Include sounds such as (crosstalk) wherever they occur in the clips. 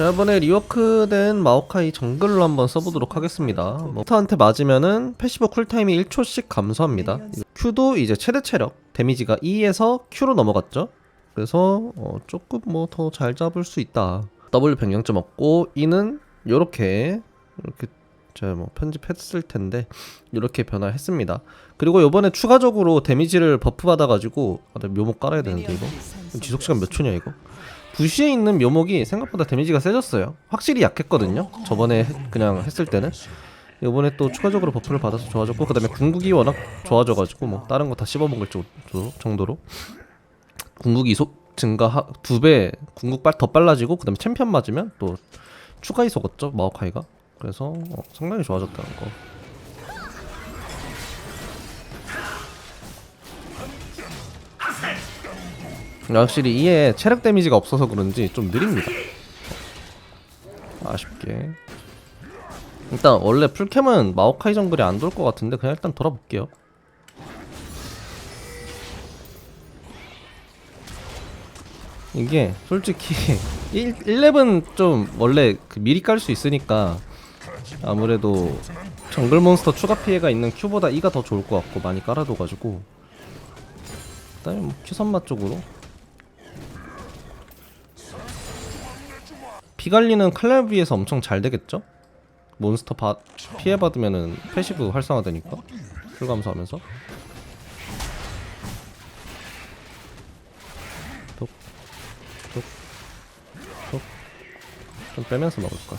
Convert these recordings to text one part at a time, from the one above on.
자 이번에 리워크된 마오카이 정글로 한번 써보도록 하겠습니다. 모터한테 맞으면은 패시브 쿨타임이 1초씩 감소합니다. Q도 이제 최대 체력 데미지가 E에서 Q로 넘어갔죠? 그래서 어, 조금 뭐 더 잘 잡을 수 있다. W 변경점 없고 E는 요렇게 이렇게 제가 뭐 편집했을 텐데 이렇게 변화했습니다. 그리고 요번에 추가적으로 데미지를 버프 받아가지고 아, 묘목 깔아야 되는데 이거? 지속시간 몇 초냐 이거 부시에 있는 묘목이 생각보다 데미지가 세졌어요. 확실히 약했거든요. 저번에 해- 그냥 했을 때는. 이번에 또 추가적으로 버프를 받아서 좋아졌고 그 다음에 궁극이 워낙 좋아져가지고 뭐 다른 거 다 씹어먹을 정- 정도로 궁극 이 속 증가 두배 궁극 빨, 더 빨라지고 그 다음에 챔피언 맞으면 또 추가 이속 얻죠 마오카이가 그래서 어, 상당히 좋아졌다는 거. 확실히 이에 체력 데미지가 없어서 그런지 좀 느립니다. 아쉽게. 일단 원래 풀캠은 마오카이 정글이 안 돌 것 같은데 그냥 일단 돌아볼게요. 이게 솔직히 (laughs) 1, 1렙은 좀 원래 그 미리 깔 수 있으니까 아무래도 정글 몬스터 추가 피해가 있는 Q보다 E가 더 좋을 것 같고 많이 깔아둬가지고 그다음에 뭐 Q3마 쪽으로 피 관리는 칼날비에서 엄청 잘 되겠죠? 몬스터 바, 피해 받으면은 패시브 활성화되니까 술 감소하면서 톡 톡 톡 좀 빼면서 먹을 거야.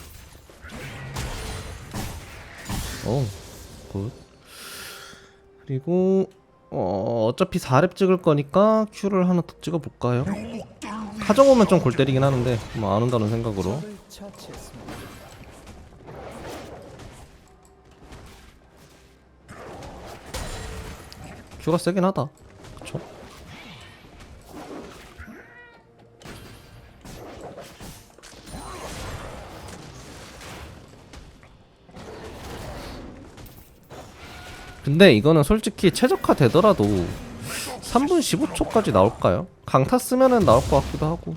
오, 굿. 그리고 어, 어차피 4렙 찍을 거니까 Q를 하나 더 찍어 볼까요? 카정 오면 좀 골 때리긴 하는데 뭐 안 온다는 생각으로 큐가 세긴 하다 그쵸? 근데 이거는 솔직히 최적화 되더라도 3분 15초까지 나올까요? 강타 쓰면은 나올 것 같기도 하고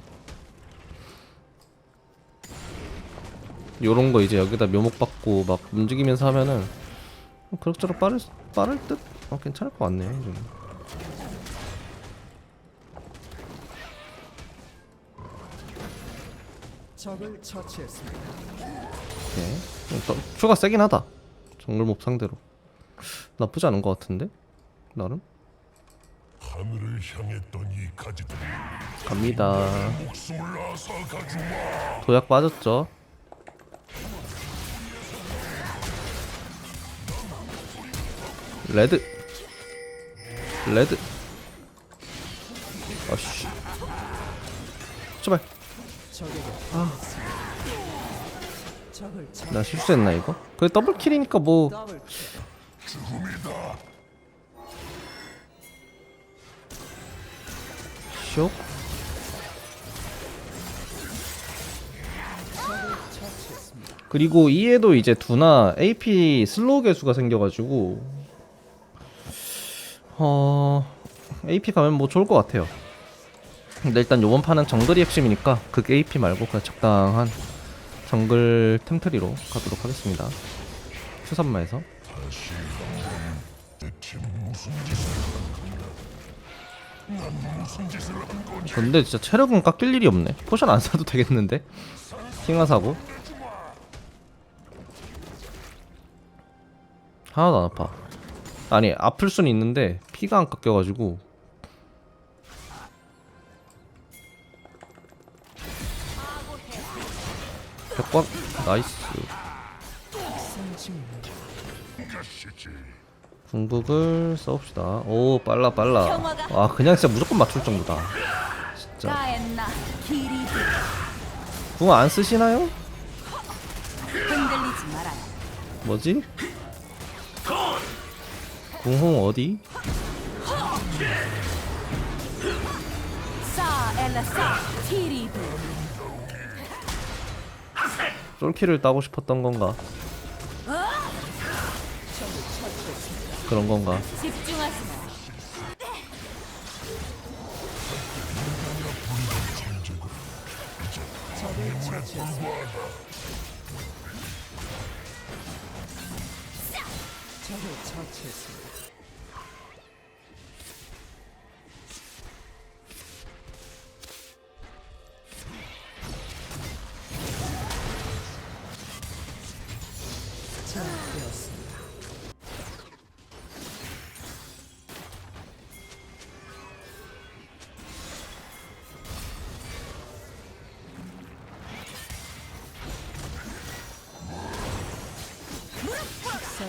요런 거 이제 여기다 묘목 받고 막 움직이면서 하면은 그럭저럭 빠를, 빠를 듯? 어, 괜찮을 것 같네 좀. 적을 처치했습니다. 오케이 더, 추가 세긴 하다 정글몹 상대로 나쁘지 않은 것 같은데? 나름? 하늘을 향했던 이 가지들 갑니다. 목숨을 앗아가주마. 도약 빠졌죠? 레드. 레드. 아씨. 제발. 아. 나 실수했나 이거? 그래 더블킬이니까 뭐 처치했습니다. 그리고 이에도 이제 두나 AP 슬로우 개수가 생겨가지고 어 AP 가면 뭐 좋을 것 같아요. 근데 일단 요번 판은 정글이 핵심이니까 극 AP 말고 그냥 적당한 정글 템트리로 가도록 하겠습니다. 추산마에서 근데 진짜 체력은 깎일 일이 없네. 포션 안 사도 되겠는데? 킹화 사고 하나도 안 아파. 아니 아플 수는 있는데 피가 안 깎여가지고 백번 나이스 궁극을 써봅시다 오 빨라 빨라 와 그냥 진짜 무조건 맞출 정도다 진짜 궁 안 쓰시나요? 뭐지? 궁홍 어디? 쫄키를 따고 싶었던 건가? 그런 건가?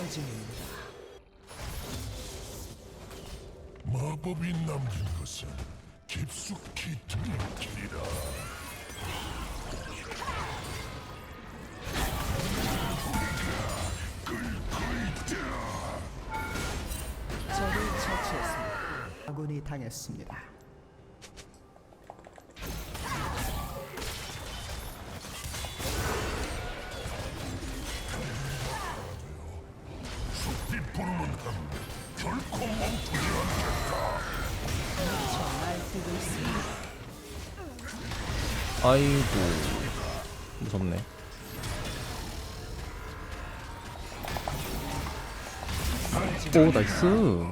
중입니다. 마법이 남긴 것은 깊숙이 들이키리라. 적을 처치했습니다. 아군이 당했습니다. 아이고. 무섭네. 오 나이스.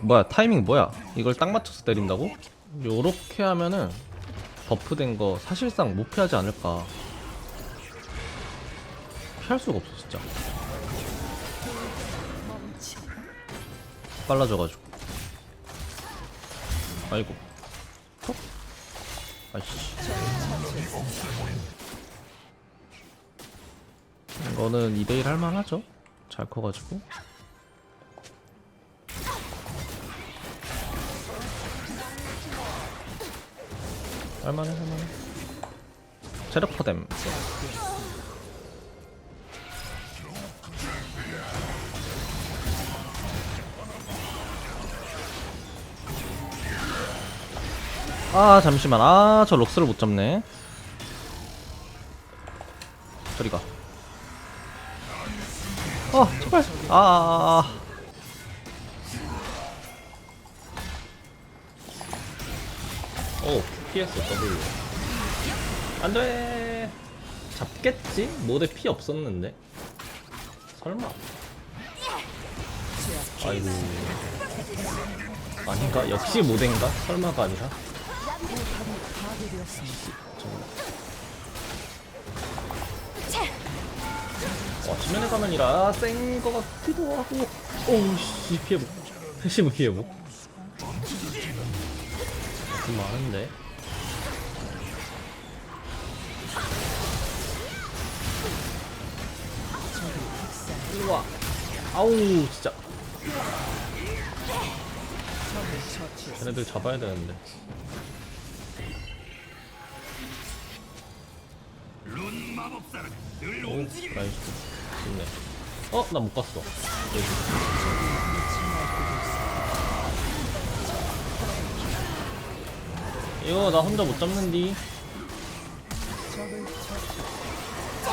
뭐야 타이밍 뭐야? 이걸 딱 맞춰서 때린다고? 요렇게 하면은 버프된 거 사실상 못 피하지 않을까. 피할 수가 없어 진짜. 빨라져가지고. 아이고. 톡 아이씨. 이거는 2대1 할만하죠? 잘 커가지고. 할만해 할만해. 체력 퍼뎀 아 잠시만. 아 저 록스를 못 잡네. 저리가. 어 제발. 아, 아, 아. 오 피했어 W. 안돼. 잡겠지? 모델 피 없었는데? 설마. 아이고. 아닌가? 역시 모델인가? 설마가 아니라 와, 지면에 가면이라 센거 같기도 하고. 오우씨, 피해복. 패시브 피해복. 좀 많은데. 우와. 아우, 진짜. 걔네들 잡아야 되는데. 오, 나이스. 좋네. 어, 나 못 갔어. 여기. 이거 나 혼자 못 잡는디.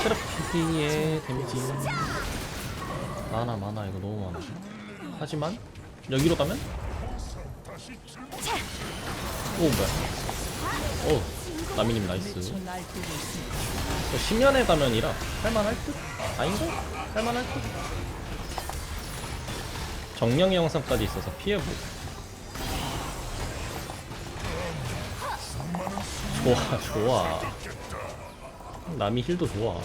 트래피의 데미지. 많아, 많아. 이거 너무 많아. 하지만, 여기로 가면? 오, 뭐야. 오, 나미님 나이스. 저 심연에 가면이라 할만할 듯? 아닌가? 할만할 듯? 정령의 영상까지 있어서 피해보 좋아 좋아 남이 힐도 좋아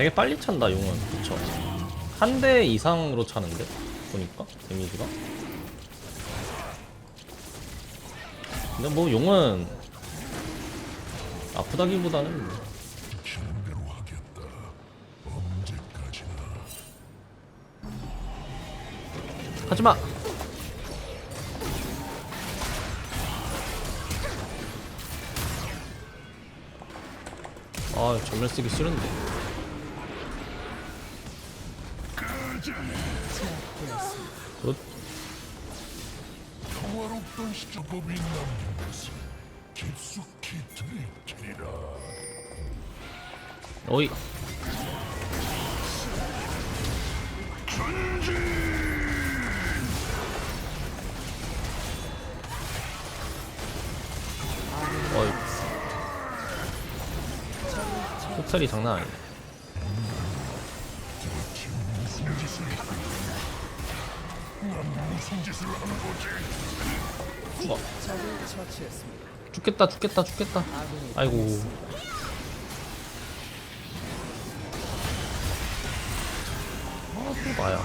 되게 빨리 찬다 용은. 그쵸? 한 대 이상으로 차는데? 보니까? 데미지가? 근데 뭐 용은 아프다기보다는 뭐. 하지마! 아 전멸 쓰기 싫은데 굿 평화롭던 시조법이 남긴 것은 깊숙이 들이키리라. 어이. 어이. 폭살이 장난 아니네 죽겠다 죽겠다 죽겠다. 아이고. 아 또 나야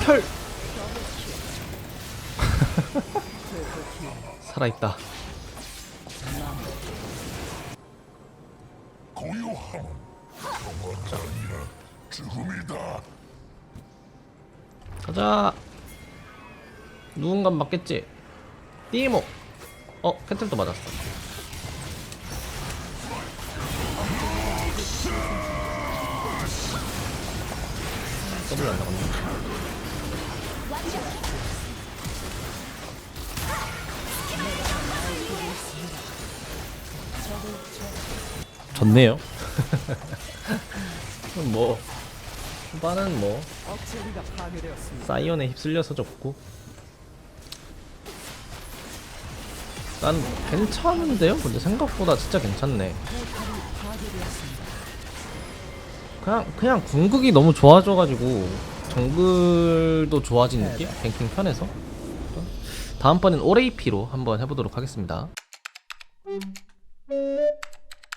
흡혈 살아있다. 고요함은 평화가 아니라 죽음이다. 가자. 누군가 맞겠지? 띠모. 어 캐틀도 맞았어. 더블 안 나갔네 좋네요 (laughs) 뭐 후반은 뭐. 사이온에 휩쓸려서 졌고 난 괜찮은데요? 근데 생각보다 진짜 괜찮네 그냥 그냥 궁극이 너무 좋아져가지고 정글도 좋아진 느낌? 뱅킹 편에서 다음번엔 오레이피로 한번 해보도록 하겠습니다